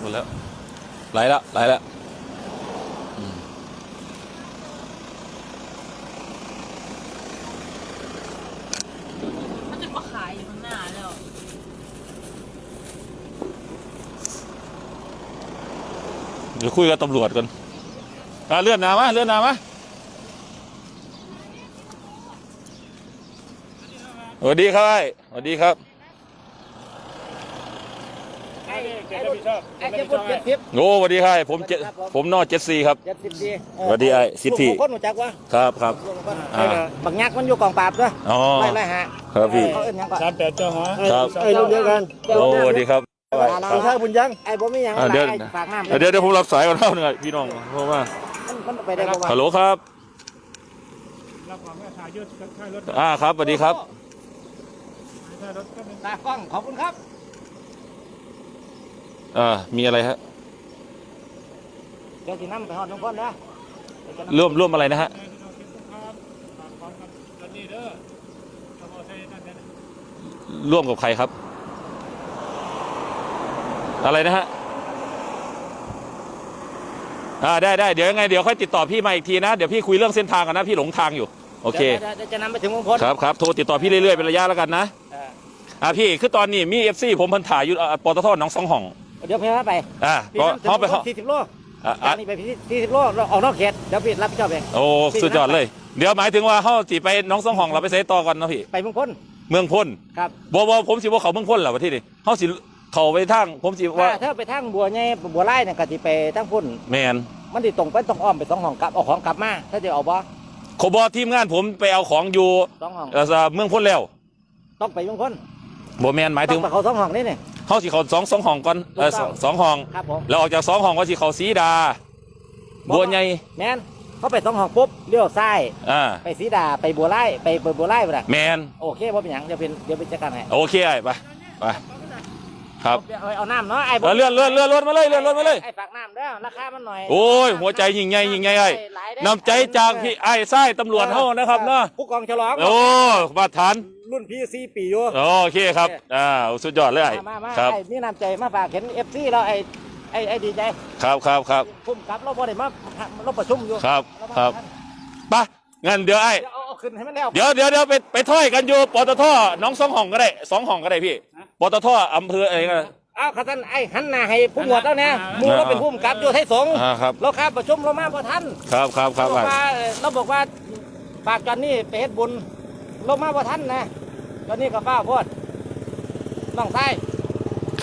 หมดแล้วไหลแล้วไหลแล้วอืมมันจะมาขายอยู่ข้างหน้าแล้วเดี๋ยวคุยกับตำรวจก่อนอะเลื่อนหนามาเลื่อนหนามาสวัสดีครับไอ้สวัสดีครับ ไอ้ ไอ้ไอ้เจ็ดสิบเจ็ดสิบโอ้สวัสดีครับผมเจผมนอเจ็ดซีครับ เจ็ดสิบดีสวัสดีไอ้สิทธิคนรู้จักวะครับครับอ่า บักยักษ์มันอยู่กองปราบด้วยอ๋อไล่ไล่ฮะครับพี่ เขาเอิ้นหยังก่อนสามแปดเจ้าหอครับ ไอ้รุ่นเดียวกันโอ้สวัสดีครับเอาข้าวบุญยังไอ้บ่มีหยังอ่าเดี๋ยว ไอ้ฝากน้ำเดี๋ยวเดี๋ยวผมรับสายก่อนเท่านึงอะพี่น้องเพราะว่ามันมันไปได้บ่วะฮัลโหลครับ รับความแม่ถ่ายยืดค่ายรถอ่าครับสวัสดีครับ ค่ายรถก็เป็นตากล้องขอบคุณครับ อ่ามีอะไรฮะเดี๋ยวสินำไปฮอดทุกคนนะเดี๋ยวจะนำร่วมร่วมอะไรนะฮะแม่ที่น้องคิดสงครามฝากความกับรถนี่เด้อขโมยใช้นั่นเนี่ยร่วมกับใครครับ อะไรนะฮะอ่าได้ได้เดี๋ยวยังไงเดี๋ยวค่อยติดต่อพี่มาอีกทีนะ เดี๋ยวพี่คุยเรื่องเส้นทางกันนะพี่หลงทางอยู่ โอเค ดี๋ยวดี๋ยวจะนำไปถึงวงพลครับครับโทรติดต่อพี่เรื่อยๆเป็นระยะแล้วกันนะ เออ อ่าพี่คือตอนนี้มีเอฟซีผมเพันถ่ายอยู่อ่าปตทหน้องสองห้อง เดี๋ยวพี่พาไปอ่าพี่ก็นำถึงเขาไปเขา สี่สิบโลอ่าจาอ่ากนี้ไปสี่สิบโลเราออกนอกเขตเดี๋ยวพี่รับผิดชอบเอง โอ้สุดยอดเลย เดี๋ยวหมายถึงว่าเขาจีไปหน้องสองห้องเราไปเซต่อกันนะพี่ ไปวงพลเมืองพ้นครับบ่บ่ผมสิว่าเขาเมืองพ้นเหรอวะที่นี่เขาสิเขาไปทางผมสิว่าถ้าถ้าไปทางบัวใหญ่บัวไร่เนี่ยก็สิไปทางพุ่น แมนมันติตรงไปต้องอ้อมไปสองห้องกลับเอาของกลับมาถ้าจะเอาบ่ขบอทีมงานผมไปเอาของอยู่สองห้องเอ่อเมืองพ้นแล้วต้องไปวงพล บ่แมนหมายต้ถึองงไปเขาสองห้องนี่นี่เขาสิเขาสองสองห้องก่อนเออสองสองห้องครับผม แล้วออกจากสองห้องก็สิเขาสีดาบัวใหญ่แมนเขาไปสองห้องปุ๊บเลี้ยวซ้ายอ่าไปสีดาไปบัวไร่ไปไปบัวไร่ไปละแมนโอเคบ่เป็นหยังเดี๋ยวเป็นเดี๋ยวเป็นจัดการให้โอเคไอ้ไปไปครับเอาเอาน้ำเนาะไอ้เออเลื่อนเลื่อนเลื่อนรถมาเลยเลื่อนรถมาเลย ไอ้ฝากน้ำเด้อราคามันหน่อยโอ้ยหัวใจยิ่งใหญ่ยิ่งใหญ่ไอ้หลายเด้อน้ำใจจากพี่ไอ้ไส้ตำรวจเฮานะครับเนาะผู้กองฉลอง โอ้มาทาน รุ่นพี่สี่ปีอยู่ โอเคครับอ่าสุดยอดเลยไอ้มามามาครับไอ้นี่น้ำใจมาฝากเห็นเอฟซีเราไอ้ไอ้ไอ้ดีใจครับครับครับพุ่มกับเราบ่ได้มาเราประชุมอยู่ครับเามาครับท่านไปงั้นเดี๋ยวไอ้เดี๋ยวเอาเอาขึ้นให้มันแล้วเดี๋ยวเดี๋ยวเดี๋ยวไปไปถ้อยกันอยู่ปตทน้องสองห้องก็ได้สองห้องก็ได้พี่ปตทอำเภออะไรกันอ้าวข้าท่านไอ้หันหน้าให้ผู้หมวดแล้วเนี่ยหมูเราเป็นผู้กำกับอยู่ไทยสงฆ์อ่าครับเราข้าประชุมเรามาพอท่านครับครับครับเราไอ้บอกว่าเราบอกว่าฝากจอนนี่ไปเฮ็ดบุญ เรามาพอท่านนะจอนนี่ก็ฟ้าโพดน้องใต้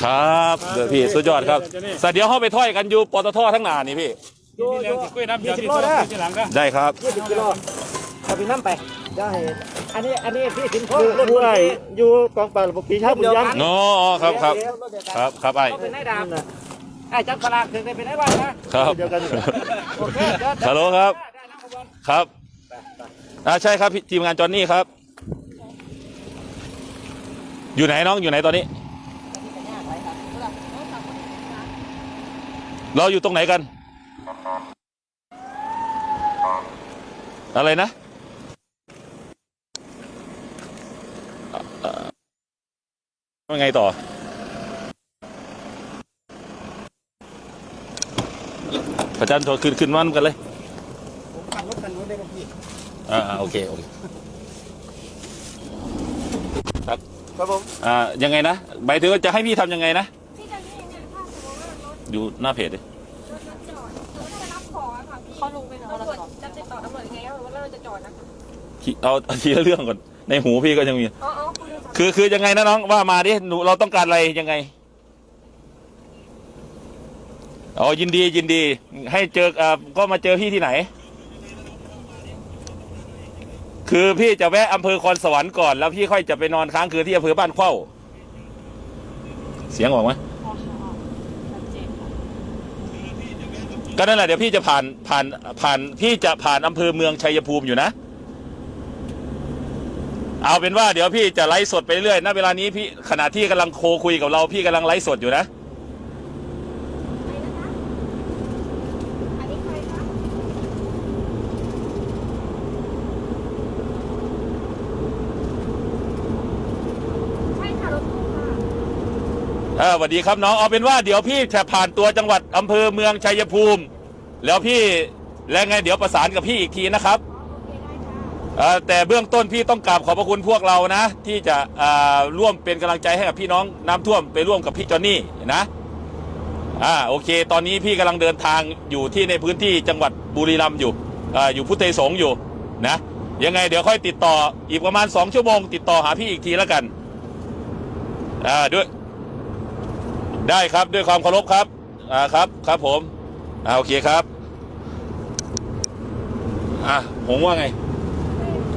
ครับเดี๋ยวพี่สุดยอดครับแต่เดี๋ยวเขาไปถ้อยกันอยู่ปตททั้งหนานี่พี่อยู่ที่อเลี้ยยู่งที่กล้วยน้ำยี่เดียวสิบที่โลสองเด้อที่หลังก็ได้ครับยี่สิบกิโลเอาไปน้ำไปเดี๋ยวให้อันนี้อันนี้พี่สินพงษ์ผู้ใดอยู่กองปราบปีชาบุญยังอ๋อครับครับเดี๋ยวเดี๋ยวเดี๋ยวครับครับไอ้เขาเป็นนายดาบไอ้จักรพรรดิถึงได้เป็นนายบ้านนะครับเดียวกันโอเคเดี๋ยวฮัลโหลครับได้นะขบวนครับอ่าใช่ครับพี่ทีมงานจอนนี่ครับ อยู่ไหนน้องอยู่ไหนตอนนี้ เราอยู่ตรงไหนกัน อะไรนะเอ่อว่าไงต่อพระจันทร์โทรขึ้นขึ้นมันกันเลยผมขับรถคันนู้นได้กับพี่อ่าอ่าโอเค โอเค ครับผม อ่ายังไงนะหมายถึงว่าจะให้พี่ทำยังไงนะ พี่จะนี่ไงถ้าสมมติว่ารถอยู่หน้าเพจเลยรถรถจอดเราจะรับของอะค่ะพี่เขาลงไปตำรวจจะติดต่อตำรวจยังไงคะหรือว่าเราจะจอดนะคะคิเอาเอาทีละเรื่องก่อน ในหูพี่ก็ยังมี อ๋ออ๋อคุณดูสามคือคือยังไงนะน้องว่ามาดิหนูเราต้องการอะไรยังไงอ๋อยินดียินดี ให้เจออ่าก็มาเจอพี่ที่ไหน คือพี่จะแวะอำเภอคอนสวรรค์ก่อนแล้วพี่ค่อยจะไปนอนค้างคืนที่อำเภอบ้านเข้า เสียงออกไหมกันค่ะก็นั่นแหละเดี๋ยวพี่จะผ่านผ่านผ่านพี่จะผ่านอำเภอเมืองชัยภูมิอยู่นะ เอาเป็นว่าเดี๋ยวพี่จะไลฟ์สดไปเรื่อยณเวลานี้พี่ขณะที่กำลังโคคุยกับเราพี่กำลังไลฟ์สดอยู่นะ อันนี้ใครคะใช่ค่ะรถตู้ค่ะ เออสวัสดีครับน้องเอาเป็นว่าเดี๋ยวพี่จะผ่านตัวจังหวัดอำเภอเมืองชัยภูมิ แล้วพี่แล้วไงเดี๋ยวประสานกับพี่อีกทีนะครับเอ่อแต่เบื้องต้นพี่ต้องกราบขอบพระคุณพวกเรานะ ที่จะอ่าร่วมเป็นกำลังใจให้กับพี่น้องน้ำท่วมไปร่วมกับพี่จอนนี่นะอ่าโอเค ตอนนี้พี่กำลังเดินทางอยู่ที่ในพื้นที่จังหวัดบุรีรัมย์อยู่อ่าอยู่พุทธไทยสงฆ์อยู่นะยังไงเดี๋ยวค่อยติดต่ออีกประมาณสองชั่วโมง ติดต่อหาพี่อีกทีแล้วกันอ่าด้วย ได้ครับด้วยความเคารพครับ อ่าครับครับผม อ่าโอเคครับ อะผมว่าไง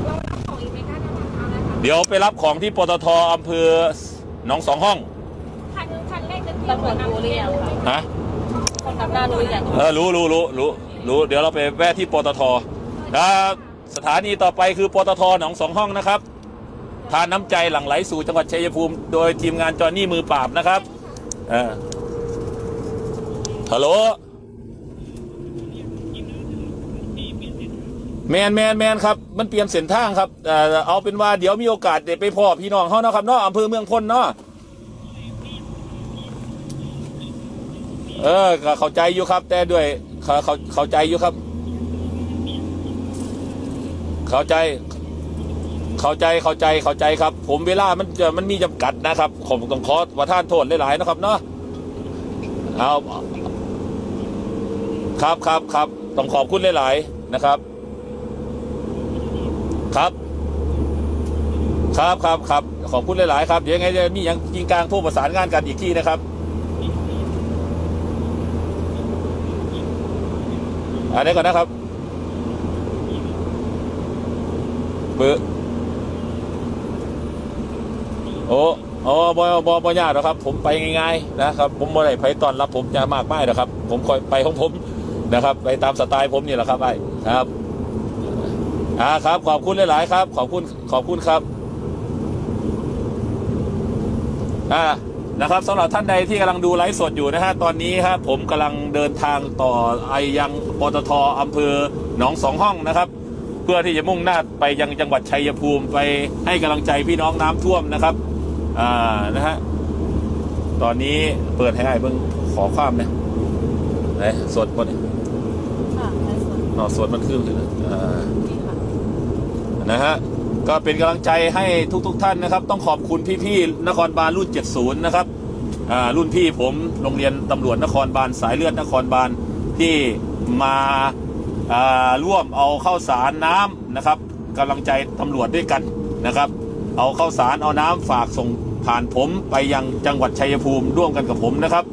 เรารับของอีกไหมคะถ้าทำนะคะเดี๋ยวไปรับของที่ปตทอำเภอหนองสองห้องคันคันแรกจะตำรวจรู้หรือยังคะฮะคนทำหน้ารู้หรือยังเออรู้รู้รู้รู้รู้เดี๋ยวเราไปแวะที่ปตทอ่าสถานีต่อไปคือปตทหนองสองห้องนะครับทานน้ำใจหลั่งไหลสู่จังหวัดชัยภูมิ โดยทีมงานจอห์นนี่มือปราบนะครับ เออฮัลโหลแมนแมนแมนครับมันเปลี่ยนเส้นทางครับเอ่เอาเป็นว่าเดี๋ยวมีโอกาสเดี๋ยวไปพ่อพี่น้องเขาเนาะครับเนาะอำเภอเมืองพลเนาะเออเข้าใจอยู่ครับ แต่ด้วยเขาเข้าใจอยู่ครับ เข้าใจ เข้าใจเข้าใจเข้าใจครับ ผมเวลามันจะมันมีจำกัดนะครับ ผมต้องขอประทานโทษหลายๆนะครับเนาะเอาครับครับครับต้องขอบคุณหลายๆนะครับ ครับ ครับครับครับขอบคุณหลายๆครับเดี๋ยวยังไงจะมีอย่างจริงกลางผู้ประสานงานกันอีกที่นะครับอันนี้ก่อนนะครับเบอร์ โอ้โอ้บอบอบอยากหรอกครับ ผมไปง่ายๆนะครับ ผมบ่ได้ไปตอนรับผมจะมากไม่หรอกครับ ผมคอยไปของผมนะครับ ไปตามสไตล์ผมนี่แหละครับไอ้ครับอ่าครับ ขอบคุณหลายๆครับ ขอบคุณขอบคุณครับอ่านะครับสำหรับท่านใดที่กำลังดูไลฟ์สดอยู่นะฮะตอนนี้ครับผมกำลังเดินทางต่อไอยังปตทอำเภอหนองสองห้องนะครับ เพื่อที่จะมุ่งหน้าไปยังจังหวัดชัยภูมิไปให้กำลังใจพี่น้องน้ำท่วมนะครับ อ่านะฮะตอนนี้เปิดให้ไอ้เบิ่งขอความนะไหนสดบนค่ะในส่วนนอสดมันขึ้นเลยนะอ่านี้ค่ะ นะฮะก็เป็นกำลังใจให้ทุกๆทท่านนะครับ ต้องขอบคุณพี่ๆนครบาลรุ่น 70 นะครับอ่ารุ่นพี่ผมโรงเรียนตำรวจนครบาลสายเลือดนครบาลที่มาอ่าร่วมเอาข้าวสารน้ำนะครับกำลังใจตำรวจด้วยกันนะครับ เอาข้าวสารเอาน้ำฝากส่ง ผ่านผมไปยังจังหวัดชัยภูมิร่วมกันกับผมนะครับ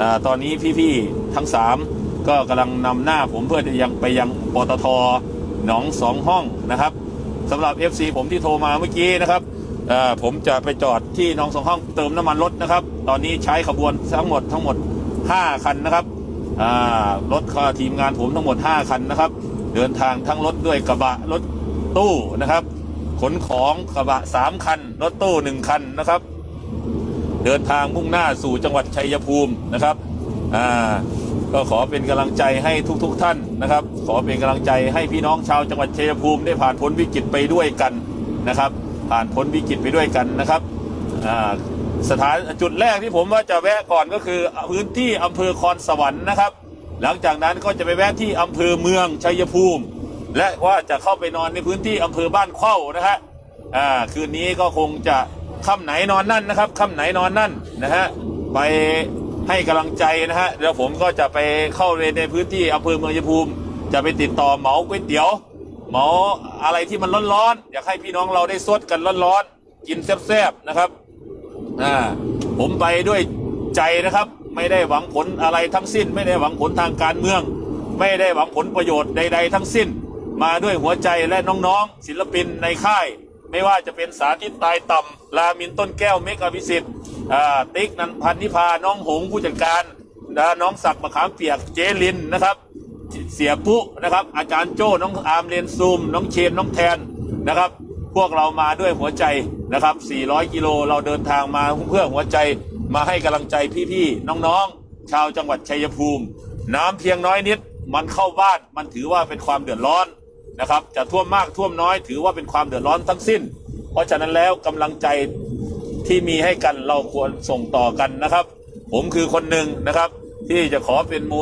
อตอนนี้พี่ๆทั้ง 3 ก็กำลังนำหน้าผมเพื่อจะยังไปยังปตทหนองสองห้องนะครับสำหรับ FC ผมที่โทรมาเมื่อกี้นะครับผมจะไปจอดที่หนองสองห้องเติมน้ำมันรถนะครับ ตอนนี้ใช้ขบวนทั้งหมดทั้งหมด 5 คันนะครับรถทีมงานผมทั้งหมด 5 คันนะครับ เดินทางทั้งรถด้วยกระบะรถตู้นะครับ ขนของกระบะสามคัน รถตู้หนึ่งคันนะครับ เดินทางมุ่งหน้าสู่จังหวัดชัยภูมินะครับอ่าก็ขอเป็นกำลังใจให้ทุกๆทท่านนะครับ ขอเป็นกำลังใจให้พี่น้องชาวจังหวัดชัยภูมิได้ผ่านพ้นวิกฤตไปด้วยกันนะครับ ผ่านพ้นวิกฤตไปด้วยกันนะครับอ่าสถานจุดแรกที่ผมว่าจะแวะก่อนก็คือพื้นที่อำเภอคอนสวรรค์นะครับ หลังจากนั้นก็จะไปแวะที่อำเภอเมืองชัยภูมิ และว่าจะเข้าไปนอนในพื้นที่อำเภอบ้านเข้านะฮะอ่าคืนนี้ก็คงจะ ค่ำไหนนอนนั่นนะครับค่ำไหนนอนนั่นนะฮะไปให้กำลังใจนะฮะเดี๋ยวผมก็จะไปเข้าเวรในพื้นที่อำเภอเมืองชัยภูมิ จะไปติดต่อเหมาก๋วยเตี๋ยวเหมาอะไรที่มันร้อนๆอยากให้พี่น้องเราได้สดกันร้อนๆกินแซ่บๆนะครับอ่าผมไปด้วยใจนะครับ ไม่ได้หวังผลอะไรทั้งสิ้น ไม่ได้หวังผลทางการเมือง ไม่ได้หวังผลประโยชน์ใด ๆ ทั้งสิ้น มาด้วยหัวใจและน้องๆ ศิลปินในค่าย ไม่ว่าจะเป็นสาธิตตายต่ำลามินต้นแก้วเมกอภิสิทธิ์ติ๊กนันพันนิพาน้องหงผู้จัดการน้องศักดิ์มะขามเปียกเจลินนะครับเสียปุ๊นะครับ อาจารย์โจ้น้องอาร์มเรียนซูม น้องเชนน้องแทนนะครับ พวกเรามาด้วยหัวใจนะครับ 400 กิโลเราเดินทางมาเพื่อหัวใจมาให้กำลังใจพี่ๆน้องๆ ชาวจังหวัดชัยภูมิ น้ำเพียงน้อยนิด มันเข้าบ้านมันถือว่าเป็นความเดือดร้อน นะครับจะท่วมมากท่วมน้อย ถือว่าเป็นความเดือดร้อนทั้งสิ้น เพราะฉะนั้นแล้วกำลังใจที่มีให้กันเราควรส่งต่อกันนะครับ ผมคือคนหนึ่งนะครับ ที่จะขอเป็นโม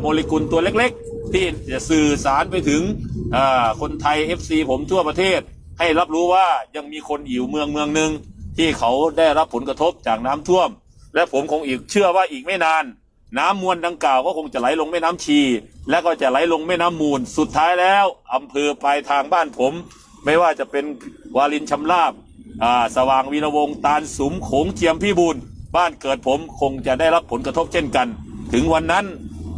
โมเลกุลตัวเล็ก ๆ ที่จะสื่อสารไปถึงคนไทย FC ผมทั่วประเทศ ให้รับรู้ว่ายังมีคนอยู่เมืองเมืองหนึ่งที่เขาได้รับผลกระทบจากน้ำท่วม และผมคงอีกเชื่อว่าอีกไม่นาน น้ำมวลดังกล่าวก็คงจะไหลลงแม่น้ำชี และก็จะไหลลงแม่น้ำมูล สุดท้ายแล้วอำเภอปลายทางบ้านผม ไม่ว่าจะเป็นวาลินชำราบอ่าสว่างวีระวงตาลสุมโขงเจียมพี่บูลบ้านเกิดผมคงจะได้รับผลกระทบเช่นกัน ถึงวันนั้น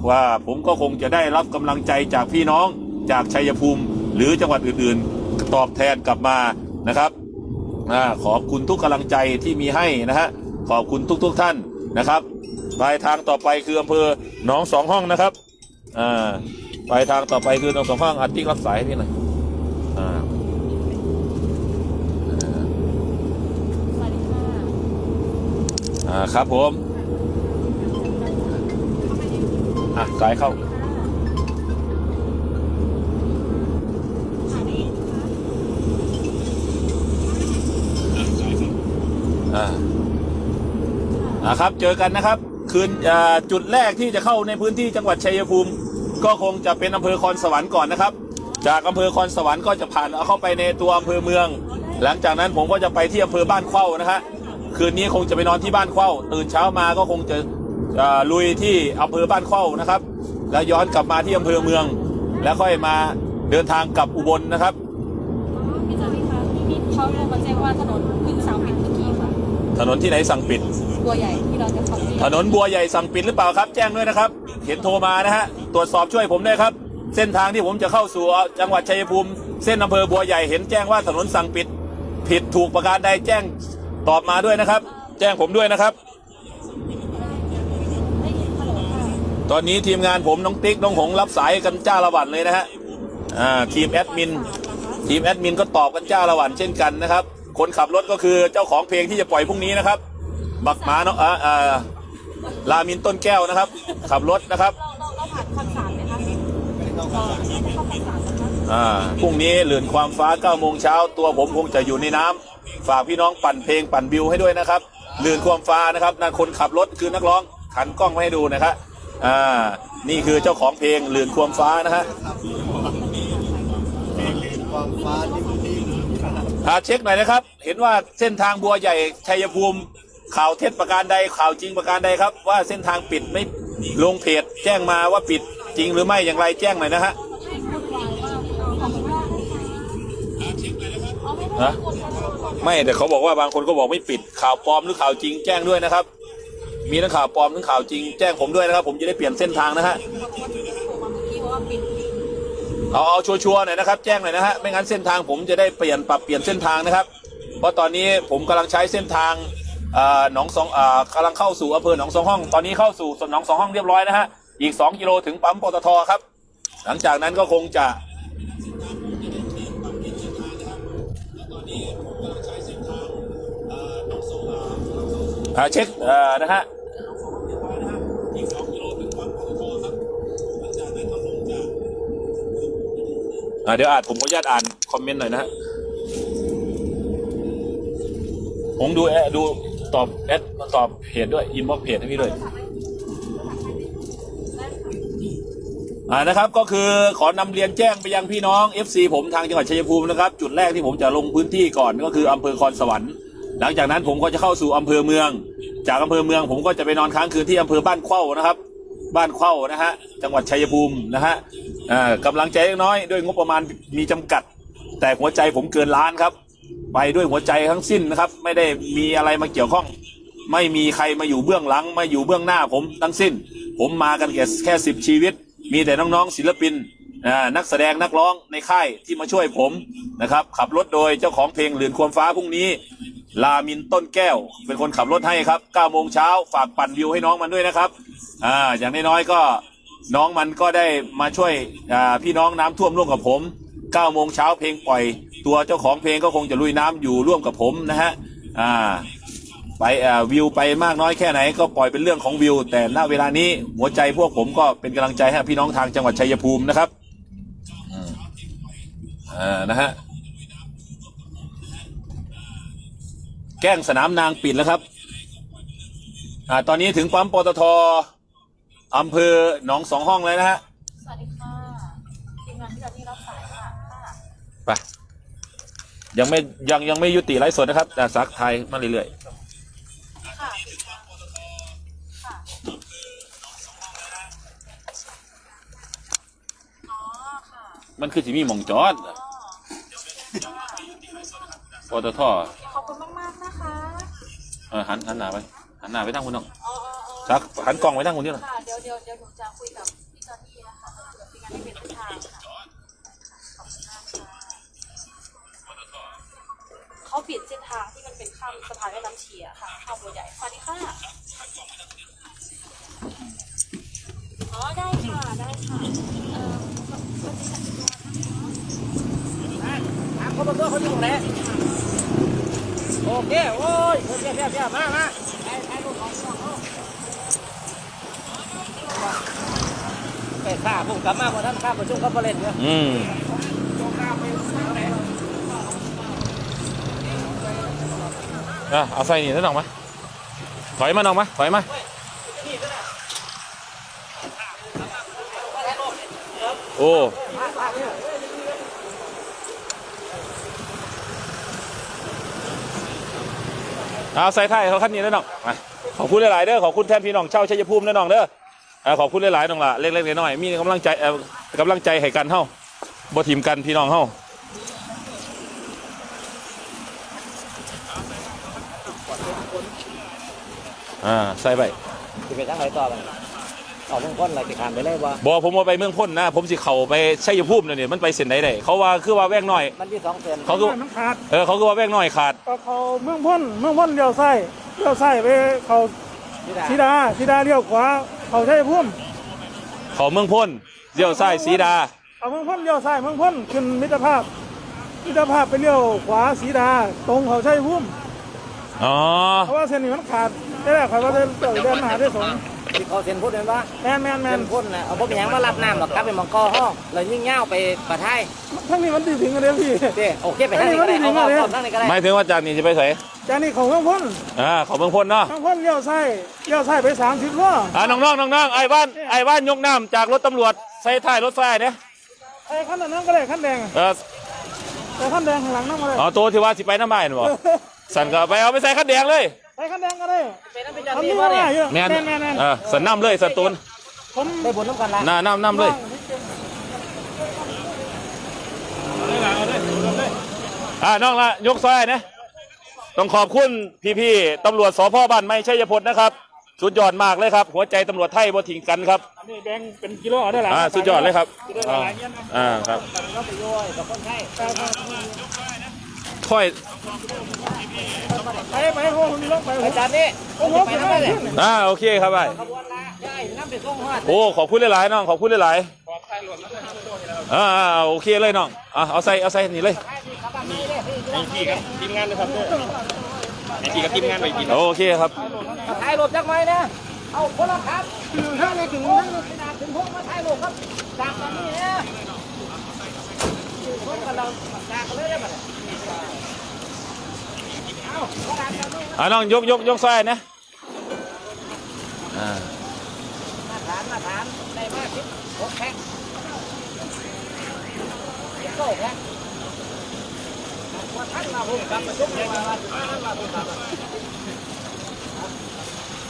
ว่าผมก็คงจะได้รับกำลังใจจากพี่น้องจากชัยภูมิ หรือจังหวัดอื่นๆ ตอบแทนกลับมานะครับอาขอบคุณทุกกำลังใจที่มีให้นะฮะขอบคุณทุกๆทท่านนะครับ ปลายทางต่อไปคืออำเภอหนองสองห้องนะครับอ่าปลายทางต่อไปคือหนองสองห้องอัดติ๊กรับสายให้พี่หน่อยอ่าสวัสดีค่ะอ่าครับผมอะสายเข้าอ่าอ่าครับ เจอกันนะครับ คืนจุดแรกที่จะเข้าในพื้นที่จังหวัดชัยภูมิ ก็คงจะเป็นอำเภอคอนสวรรค์ก่อนนะครับ จากอำเภอคอนสวรรค์ก็จะผ่านเอาเข้าไปในตัวอำเภอเมือง หลังจากนั้นผมก็จะไปที่อำเภอบ้านเข้านะฮะคืนนี้คงจะไปนอนที่บ้านเข้าตื่นเช้ามาก็คงจะลุยที่อำเภอบ้านเข้านะครับ แล้วย้อนกลับมาที่อำเภอเมือง แล้วค่อยมาเดินทางกลับอุบลนะครับพี่จารีคะพี่มีเขาโทรมาแจ้งว่าถนนเพึ่งสาวปิดเมื่อกี้ค่ะ ถนนที่ไหนสั่งปิด ตัวใหญ่ที่เราจะขับที่ถนนบัวใหญ่สั่งปิดหรือเปล่าครับ แจ้งด้วยนะครับ เห็นโทรมานะฮะ ตรวจสอบช่วยผมด้วยครับ เส้นทางที่ผมจะเข้าสู่จังหวัดชัยภูมิ เส้นอำเภอบัวใหญ่เห็นแจ้งว่าถนนสั่งปิด ผิดถูกประการใดแจ้งตอบมาด้วยนะครับ แจ้งผมด้วยนะครับได้ยินฮัลโหลค่ะตอนนี้ทีมงานผมน้องติ๊กน้องหงรับสายกันจ้าละวันเลยนะฮะอ่าทีมแอดมิน ทีมแอดมินก็ตอบกันจ้าละวันเช่นกันนะครับ คนขับรถก็คือเจ้าของเพลงที่จะปล่อยพรุ่งนี้นะครับ บักหมาเนาะอ่าอ่าลามินต้นแก้วนะครับ ขับรถนะครับเราเราเราผ่านคอนสารไหมคะเราน่าจะเข้าคอนสารนะคะอ่าพรุ่งนี้หลื่นความฟ้า9โมงเช้าตัวผมคงจะอยู่ในน้ำฝากพี่น้องปั่นเพลงปั่นบิวให้ด้วยนะครับหลื่นความฟ้านะครับนั่นคนขับรถคือนักร้องขันกล้องมาให้ดูนะครับอ่านี่คือเจ้าของเพลงหลื่นความฟ้านะฮะอ่า เช็คหน่อยนะครับ เห็นว่าเส้นทางบัวใหญ่ชัยภูมิ ข่าวเท็จประการใดข่าวจริงประการใดครับ ว่าเส้นทางปิดไม่ลงเพจแจ้งมาว่าปิดจริงหรือไม่อย่างไรแจ้งหน่อยนะฮะฮะไม่แต่เขาบอกว่าบางคนก็บอกไม่ปิดข่าวปลอมหรือข่าวจริงแจ้งด้วยนะครับ มีทั้งข่าวปลอมทั้งข่าวจริงแจ้งผมด้วยนะครับ ผมจะได้เปลี่ยนเส้นทางนะฮะ เอาเอาชัวร์ๆหน่อยนะครับ แจ้งหน่อยนะฮะไม่งั้นเส้นทางผมจะได้เปลี่ยนปรับเปลี่ยนเส้นทางนะครับ เพราะตอนนี้ผมกำลังใช้เส้นทางหนองสองกำลังเข้าสู่อำเภอหนองสองห้อง ตอนนี้เข้าสู่สนหนองสองห้องเรียบร้อยนะฮะอีก 2 กิโลถึงปั๊มปตทครับ หลังจากนั้นก็คงจะเช็คนะฮะ เดี๋ยวอ่านผมขออนุญาตอ่านคอมเมนต์หน่อยนะฮะผมดูแอดูตอบแอดตอบเพจด้วยอินบ็อกเพจให้พี่ด้วยอ่านะครับก็คือขอนำเรียนแจ้งไปยังพี่น้อง FC ผมทางจังหวัดชัยภูมินะครับจุดแรกที่ผมจะลงพื้นที่ก่อนก็คืออำเภอคอนสวรรค์ หลังจากนั้นผมก็จะเข้าสู่อำเภอเมือง จากอำเภอเมืองผมก็จะไปนอนค้างคืนที่อำเภอบ้านเข้านะครับ บ้านเข้านะฮะจังหวัดชัยภูมินะฮะ อ่ากำลังใจเล็กน้อยด้วยงบประมาณมีจำกัด แต่หัวใจผมเกินล้านครับ ไปด้วยหัวใจทั้งสิ้นนะครับ ไม่ได้มีอะไรมาเกี่ยวข้อง ไม่มีใครมาอยู่เบื้องหลังมาอยู่เบื้องหน้าผมทั้งสิ้น ผมมากันแค่แค่สิบชีวิต มีแต่น้องๆศิลปินอ่านักแสดงนักร้องในค่ายที่มาช่วยผมนะครับ ขับรถโดยเจ้าของเพลงหลื่นความฟ้าพรุ่งนี้ ลามินต้นแก้ว เป็นคนขับรถให้ครับ9โมงเช้าฝากปั่นวิวให้น้องมันด้วยนะครับอ่าอย่างน้อยๆก็ น้องมันก็ได้มาช่วยพี่น้องน้ำท่วมร่วมกับผม9โมงเช้าเพลงปล่อย ตัวเจ้าของเพลงก็คงจะลุยน้ำอยู่ร่วมกับผมนะฮะไปวิวไปมากน้อยแค่ไหนก็ปล่อยเป็นเรื่องของวิว แต่ณเวลานี้หัวใจพวกผมก็เป็นกำลังใจให้พี่น้องทางจังหวัดชัยภูมินะครับอ่านะฮะแกล้งสนามนางปิดแล้วครับอ่าตอนนี้ถึงปั๊มปตท อำเภอหนองสองห้องเลยนะฮะ สวัสดีค่ะทีมงานที่จะที่รับสายค่ะค่ะไปยังไม่ยังยังไม่ยุติไลฟ์สดนะครับ แต่ซักไทยมาเรื่อยค่ะอ๋อค่ะๆมันคือสิมีหมองจอดปตทขอบคุณมากๆนะคะเออหันหันหน้าไปหันหน้าไปทางคุณน้องอ๋ออ๋ออ๋อซักหันกล้องไปทางคุณนี่หน่อยค่ะ เดี๋ยวเดี๋ยวหนูจะคุยกับพี่จอนนี่นะคะเผื่อทีมงานให้เป็นทิศทางค่ะขอบคุณมากค่ะเขาปิดเส้นทางที่มันเป็นข้ามสะพานแม่น้ำเชียค่ะข้ามบัวใหญ่สวัสดีค่ะอ๋อได้ค่ะได้ค่ะเอ่อถามเขาบอกว่าเขาอยู่ไหนโอเคโอ้ยเพียเพียบเพียบมามาไปไปลูกของน้องเขา ไปฆ่าผมกลับมาบ่ท่านฆ่าประชุมเขาประเล่นเนี่ยอืมอะเอาใส่นี่แล้วน้องมาถอยมาน้องมาถอยมาโอ้เอาใส่ไทยเขาคันนี้แล้วน้องขอบคุณหลายๆเด้อขอบคุณแทนพี่น้องเช่าชัยภูมินะน้องเด้อ อ่อขอบคุณหลายๆน้องละเล็กๆน้อยๆมีกำลังใจเอ่อกำลังใจให้กันเฮาบ่ทีมกันพี่น้องเฮาอ่าใส่ไปจะไปทางไหนต่อไปออกเมืองพ้นอะไรจะขามไปเลยบ่บอกผมว่าไปเมืองพ้นนะ ผมสิเข้าไปชัยภูมิเนี่ยมันไปเส้นไหนได้เขาว่าคือว่าแวกน้อย มันที่สองเส้นเขาคือมันขาดเออเขาคือว่าแวกน้อยขาดก็เขาเมืองพ้นเมืองพ้นเลี้ยวซ้ายเลี้ยวซ้ายไปเขาที่ดาสีดาสีดาเลี้ยวขวา เขาใช้พุ่มเขาเมืองพ้นเลี้ยวซ้ายสีดาเอาเมืองพ้นเลี้ยวซ้ายเมืองพ้นขึ้นมิตรภาพ มิตรภาพไปเลี้ยวขวาสีดา ตรงเขาใช้พุ่มอ๋อเพราะว่าเส้นนี้มันขาดได้แรกใครว่าจะเกิดเดินหาได้สงที่เขาเส้นพุทธเห็นปะแมนแมนแมเส้นนพุทธนะเอาพวกเป็นหยังมารับน้ำหรอกครับเป็นมังกรห้องแล้วยิ่งเง่าไปปะไทยทั้งนี้มันตีถึงกันเลยพี่เด้โอเคไปทางนี้ก็ได้เอาเอาทางนี้ก็ได้หมายถึงว่าจากนี้จะไปไส จากนี้เขาเมืองพ้นอ่าเขาเมืองพ้นเนาะเมืองพ้นเลี้ยวซ้ายเลี้ยวซ้ายไปสามสิบล้ออ่าน้องๆน้องๆไอ้บ้านไอ้บ้านยกน้ำจากรถตำรวจใส่ท้ายรถไฟเนี่ยไอ้ขั้นนั้นก็ได้ขั้นแดงเออแต่ขั้นแดงข้างหลังนั่งมาเลยอ๋อตัวที่ว่าสิไปน้ำไม้น่ะบ่สันก็ไปเอาไปใส่คันแดงเลยไอ้ขั้นแดงก็ได้ไปนั่นเป็นจันทำนี่นี่ว่าว่าเนี่ยเยอะแม่นแมนแมนแมนเออสันน้ำเลยสันตูนผมได้บุญน้ำกันละน้าน้ำน้ำเลยอ่าน้องละยกซอยนะ ต้องขอบคุณพี่ๆตำรวจสพบ้านไม้ชัยพลนะครับสุดยอดมากเลยครับ หัวใจตำรวจไทยบ่ทิ้งกันครับนี่แดงเป็นกิโลได้หลายอ่าสุดยอดเลยครับอ่าอ่าครับเราไปย่อยกับคนไข้ ค่อยไปไปโอ้มีลงไปอาจารย์นี่โอ้โหไปไปทางไหนเลยอ่าโอเคครับไปโอ้ขอบคุณหลายๆน้องขอบคุณหลายๆอ่าโอเคเลยน้องอ่าเอาใส่เอาใส่นี่เลยพี่ครับทีมงานเลยครับไอ้ที่กับทีมงานไปกินโอเคครับถ่ายรูปจักไหมนะเอาคนละครับถึงห้าไม่ถึงนั่งขนาดถึงพวกมาถ่ายรูปครับจากนนี่นะคนกัน เราจากกันเลยได้ไหมอ่าน้องยกยกยกซอยนะอ่ามาถามมาถามได้มากคิดหกแพ็คโซ่แพ็คว่าท่านมาผมกลับมาชุบเลยว่าท่านมาผมกลับ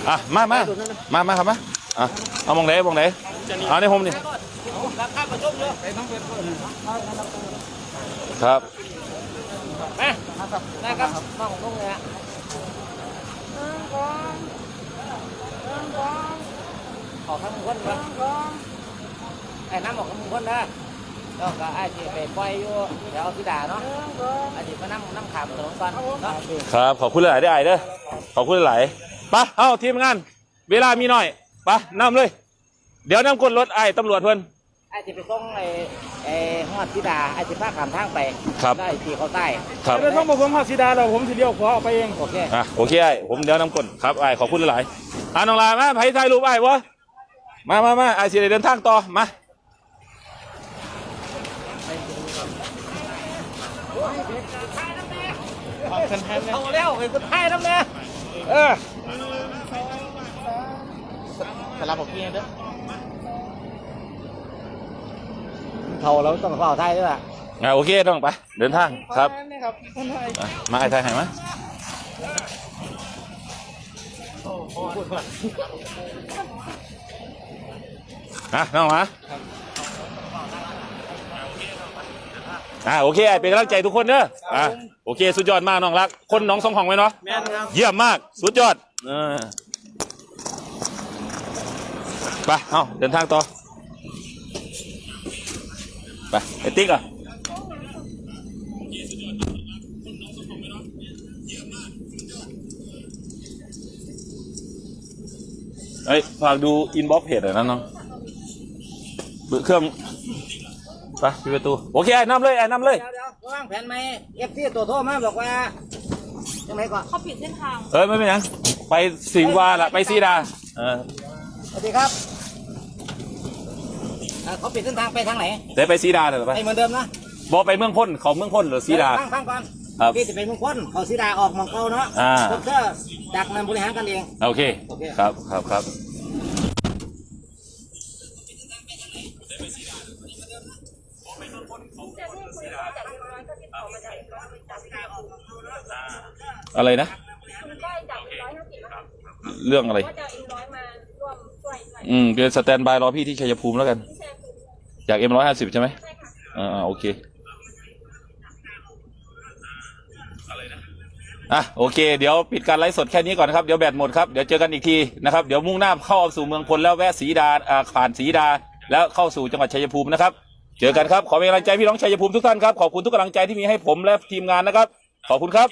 อะมามามามาครับมาอะเอามองไหนมองไหนเอาในผมนี่ กลับข้ามมาชุบเลยครับมานะครับน้องลงเลยฮะขอทั้งคนนะไอ้น้ำออกทั้งคนนะแล้วก็ไอ้ที่ไปปล่อยอยู่แถวพิดาเนาะไอ้ที่มานั่งนั่งขามถนนก่อนเนาะครับ ขอบคุณหลายๆได้ไอ้เด้อขอบคุณหลายๆไปะเอาทีมงาน เวลามีหน่อยไปะนำเลย เดี๋ยวนำกดรถไอ้ตำรวจเพิ่น ไอ้ที่ไปส่งไอ้ไอ้ฮอดพิดาไอ้ที่พาขามทางไปครับ ได้ที่เขาใต้ครับไม่ต้องมาผมหาสีดาเราผมสีเดียวขวาออกไปเอง โอเค อะโอเคไอ้ผมเดี๋ยวนำกดครับไอ้ขอบคุณหลายๆอะน้องลามาไผถ่ายรูปไอ้วะมามามาไอ้สิได้เดินทางต่อมาเอาแล้วไปสุดท้ายน้ำเนี่ยเออสลับผมพี่เด้อ เท่าแล้วต้องเฝ้าไทยด้วยล่ะอ่าโอเคต้องไปเดินทางครับอะมาไอ้ไทยไหนมาอะน้องมาอ่าโอเคไอ้เป็นกำลังใจทุกคนเนอะอ่าโอเค สุดยอดมากน้องรัก คนน้องสองของไว้เนาะ แม่นครับ เยี่ยมมาก สุดยอดเออไป เอาเดินทางต่อ ไปไอ้ติ๊กอะเอ้ยฝากดูอินบ็อกเพจหน่อยนะน้องเบอร์เครื่องไปปิดประตูโอเคไอ้นำเลยไอ้นำเลย เดี๋ยวเดี๋ยววางแผนไหมเอฟซีตัวโทรมาบอกว่าจังไรก่อนเขาผิดเส้นทาง เอ้ยไม่เป็นหยังไปสิงห์วาละไปซีดาเออ สวัสดีครับ เอ่อเขาปิดเส้นทางไปทางไหนเดี๋ยวไปซีดาเถอะไปไปเหมือนเดิมนะบอกไปเมืองพ้นเขาเมืองพ้นหรือซีดา ฟังฟังก่อนครับพี่จะไปเมืองพ้นเขาสีดาออกเมองเก่าเนาะอ่า ผมก็จากนั้นบริหารกันเอง โอเค โอเค ครับครับครับอะไรนะคุณก้อยจากร้อยห้าสิบนะคะเรื่องอะไรว่าจะเอาเอ็มร้อยมาร่วมช่วยด้วยอืมเป็นสแตนบายรอพี่ที่ชัยภูมิแล้วกันที่แชร์คือ จากเอ็มร้อยห้าสิบใช่ไหมใช่ค่ะอ่าโอเคอะโอเค เดี๋ยวปิดการไลฟ์สดแค่นี้ก่อนนะครับ เดี๋ยวแบตหมดครับ เดี๋ยวเจอกันอีกทีนะครับ เดี๋ยวมุ่งหน้าเข้าสู่เมืองพลแล้วแวะศรีดาอ่าผ่านศรีดา แล้วเข้าสู่จังหวัดชัยภูมินะครับ เจอกันครับ ขอเป็นกำลังใจพี่น้องชัยภูมิทุกท่านครับ ขอบคุณทุกกำลังใจที่มีให้ผมและทีมงานนะครับ ขอบคุณครับ